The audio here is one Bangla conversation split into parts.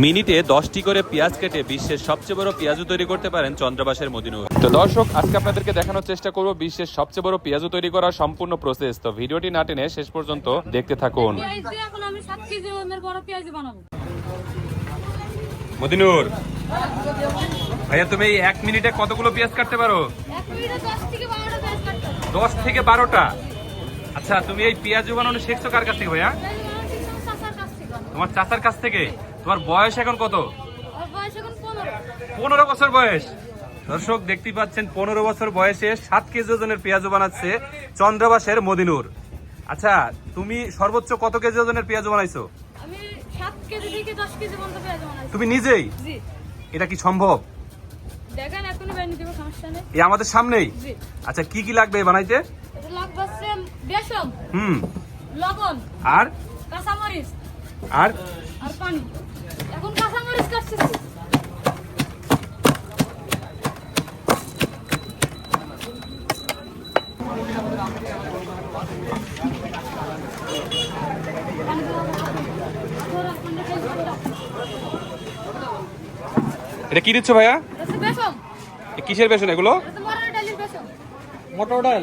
মিনিটে দশটি করে পেঁয়াজ কেটে বিশ্বের সবচেয়ে বড় পেঁয়াজু তৈরি করতে পারেন চন্দ্রবাসের মদিনুর। তো দর্শক আজকে আপনাদেরকে দেখানোর চেষ্টা করব বিশ্বের সবচেয়ে বড় পেঁয়াজু তৈরি করার সম্পূর্ণ প্রসেস তো ভিডিওটি না টেনে শেষ পর্যন্ত দেখতে থাকুন। পেঁয়াজ দিয়ে এখন আমি সাত কেজি ওজনের বড় পেঁয়াজি বানাবো। মদিনুর ভাইয়া তুমি এই এক মিনিটে কতগুলো পেঁয়াজ কাটতে পারো? দশ থেকে বারোটা আচ্ছা তুমি এই পেঁয়াজু বানানো শিখছো কার কাছ থেকে ভাইয়া। তোমার চাচার কাছ থেকে? তোমার বয়স এখন কত? পনেরো। বছর বয়স। দর্শক দেখতেই পাচ্ছেন পনেরো বছর বয়সে সাত কেজি ওজনের পেঁয়াজু বানাচ্ছে চন্দ্রবাসের মদিনুর। আচ্ছা তুমি সর্বোচ্চ কত কেজি ওজনের পেঁয়াজু বানাইছো? তুমি নিজেই? এটা কি সম্ভব? দেখেন সমস্যা নেই। এই আমাদের সামনেই? আচ্ছা কি কি লাগবে বানাইতে? এটা লাগবে বেসন হুম। লবণ আর? কাঁচামরিচ। আর? পানি। এখন কাটতেছি। এটা কি দিচ্ছ ভাইয়া? কিসের বেসন এগুলো? মটর ডাল।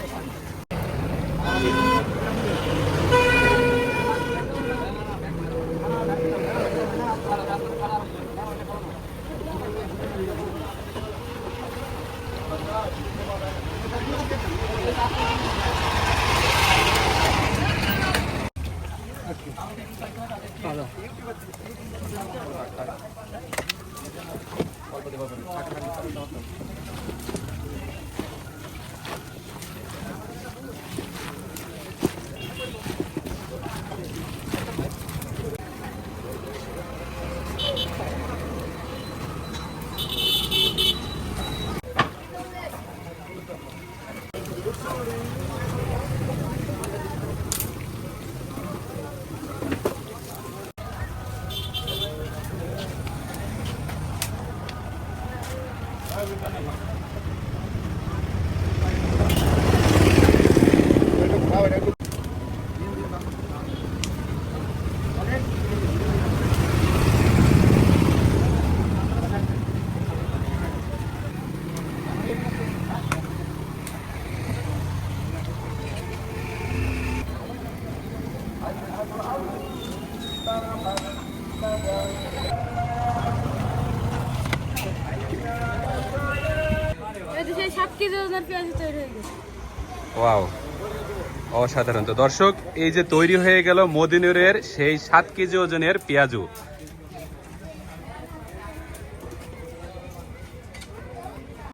এই るかな、ね。ওয়াও, অসাধারণ। তো দর্শক, এই যে তৈরি হয়ে গেল মদিনুরের সেই সাত কেজি ওজনের পেঁয়াজু।